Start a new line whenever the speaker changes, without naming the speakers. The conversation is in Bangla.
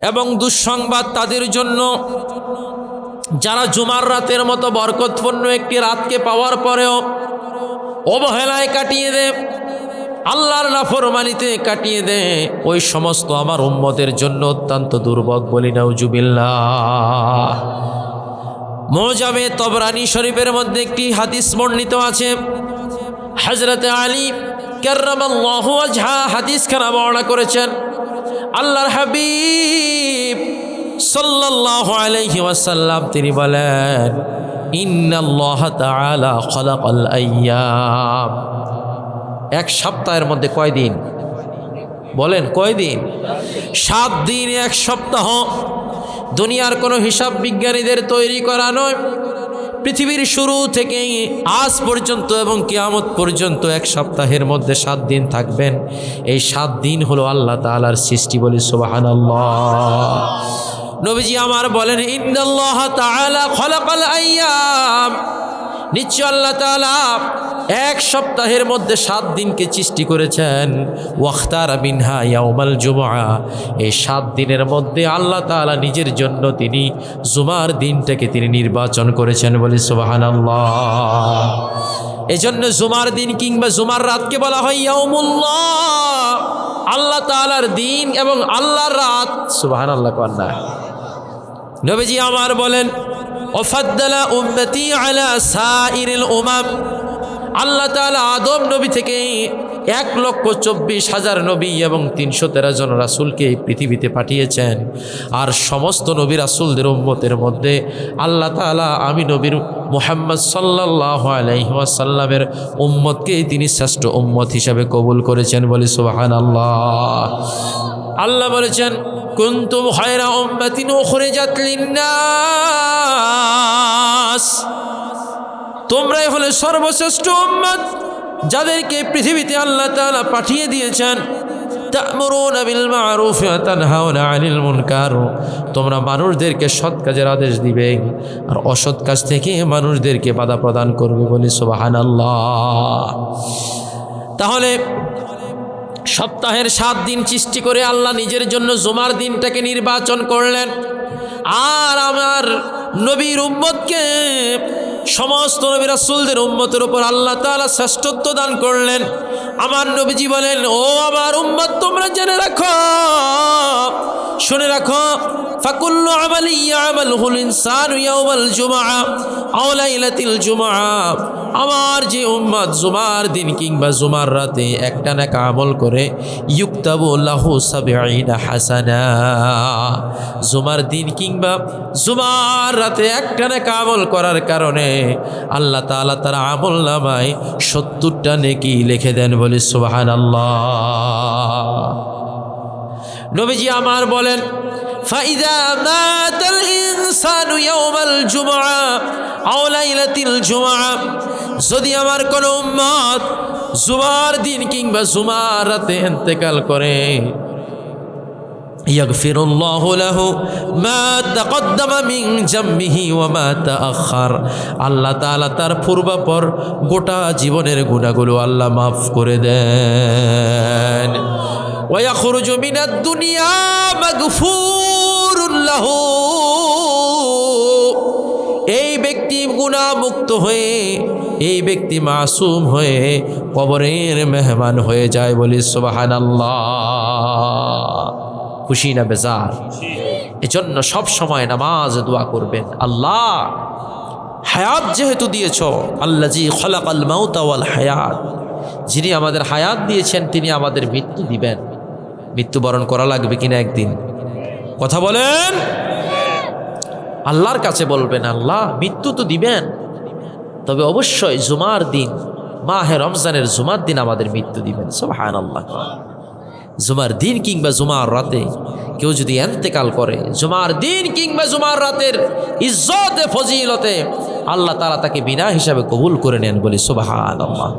এবং দুঃসংবাদ তাদের জন্য। যারা জুমার রাতের মতো বরকতপূর্ণ একটি রাতকে পাওয়ার পরেও অবহেলায় কাটিয়ে দে আল্লাহর নাফরমানিতে কাটিয়ে দে ওই সমস্ত আমার উম্মতের জন্য অত্যন্ত দুর্ভোগ বলি নাউজুবিল্লাহ। মোজাবে তবরানি শরীফের মধ্যে একটি হাদিস বর্ণিত আছে। হজরতে আলী কের্রামাল্লাহু আজহা হাদিস খানা বর্ণনা করেছেন। আল্লাহর হাবিব সাল্লাল্লাহু আলাইহি ওয়াসাল্লাম, তিনি বলেন এক সপ্তাহের মধ্যে কয়দিন বলেন কয়দিন সাত দিন, এক সপ্তাহ। দুনিয়ার কোনো হিসাব বিজ্ঞানীদের তৈরি করা নয়। পৃথিবীর শুরু থেকেই আজ পর্যন্ত এবং কেয়ামত পর্যন্ত এক সপ্তাহের মধ্যে সাত দিন থাকবেন। এই সাত দিন হলো আল্লাহ তালার সৃষ্টি বলি সোবাহান নবীজি আমার বলেন ইন্দাল্লাহ তাআলা খলাকাল আইয়াম নিশ্চয় আল্লাহ তাআলা এক সপ্তাহের মধ্যে সাত দিনকে সৃষ্টি করেছেন। ওয়াখতার বিনহা ইয়াউমাল জুমা এই সাত দিনের মধ্যে আল্লাহ তাআলা নিজের জন্য তিনি জুমার দিনটাকে তিনি নির্বাচন করেছেন বলে বলি সুবহানাল্লাহ। এজন্য জুমার দিন কিংবা জুমার রাতকে বলা হয় ইয়াউমুল্লাহ। আল্লাহ তাআলার দিন এবং আল্লাহর রাত। সুবহানাল্লাহ কন্যা নবীজি আমার বলেন ওফাদ্দালা উম্মতি আলা সাইরিল উমাম। আল্লাহ তাআলা আদম নবী থেকে এক লক্ষ চব্বিশ হাজার নবী এবং তিনশো তেরো জন রাসুলকে এই পৃথিবীতে পাঠিয়েছেন। আর সমস্ত নবী রাসুলদের উম্মতের মধ্যে আল্লাহ তাআলা আমি নবীর মুহাম্মদ সাল্লাহ আলহিহাসাল্লামের উম্মতকেই তিনি শ্রেষ্ঠ উম্মত হিসাবে কবুল করেছেন বলে সুবাহান আল্লাহ আল্লাহ বলেছেন কুন্তুম হয়রা উম্মাতিন উখরিজাত লিন্নাস। তোমরাই হলে সর্বশ্রেষ্ঠ উম্মত যাদেরকে পৃথিবীতে আল্লাহ তাআলা পাঠিয়ে দিয়েছেন। তোমরা মানুষদেরকে সৎ কাজের আদেশ দিবে আর অসৎ কাজ থেকে মানুষদেরকে বাধা প্রদান করবে বলে সুবহানাল্লাহ। তাহলে সপ্তাহের সাত দিন সৃষ্টি করে আল্লাহ নিজের জন্য জুমার দিনটাকে নির্বাচন করলেন। আর আমার নবীর উম্মতকে, সমস্ত নবী রাসুলদের উম্মতের উপর আল্লাহ তাআলা শ্রেষ্ঠত্ব দান করলেন। আমার নবীজি বলেন, ও আমার উম্মত, তোমরা জেনে রাখো শুনে রাখো, ফাকুল্লু আমালি ইয়ামালুল ইনসানু ইয়াউমাল জুমআ, আও লাইলাতিল জুমআ। আমার যে উম্মত জুমার দিন কিংবা জুমার রাতে একটা না আমল করে, ইউক্তাবু লাহু সাবিঈনা হাসানা। জুমার দিন কিংবা জুমার রাতে একটা না আমল করার কারণে আল্লাহ তাআলা তার আমল নামায় সত্তরটা নেকি লিখে দেন বলে, সুবহানাল্লাহ। নবীজি আমার বলেন, ফাইদা ইনসানু ইয়াউমাল জুমআ আও লাইলাতিল যদি আমার কোনো উম্মত জুমার দিন কিংবা জুমার রাতে ইন্তেকাল করে يغفر الله له ما تقدم من جنبه وما تأخر আল্লাহ তাআলা তার পূর্বাপর গোটা জীবনের গুনাহগুলো আল্লাহ মাফ করে দেন ويخرج من الدنيا مغفور له এই ব্যক্তি গুণামুক্ত হয়ে এই ব্যক্তি মাসুম হয়ে কবরের মেহমান হয়ে যায় বলি সুবাহান খুশি না বেজার? এজন্য সব সময় নামাজ দোয়া করবেন। আল্লাহ, হায়াত যেহেতু দিয়েছ আল্লাহ জি খলাকাল মাউতাওয়াল হায়াত। যিনি আমাদের হায়াত দিয়েছেন, তিনি আমাদের মৃত্যু দিবেন। মৃত্যুবরণ করা লাগবে কিনা একদিন? কথা বলেন? আল্লাহর কাছে বলবেন, আল্লাহ, মৃত্যু তো দিবেন। তবে অবশ্যই জুমার দিন, মাহে রমজানের জুমার দিন আমাদের মৃত্যু দিবেন। সব হায়ান আল্লাহ জুমার দিন কিংবা জুমার রাতে কেউ যদি এন্তেকাল করে, জুমার দিন কিংবা জুমার রাতের ইজ্জতে, ফজিলতে, আল্লাহ তারা তাকে বিনা হিসাবে কবুল করে নেন বলি সুবাহ আল্লাহ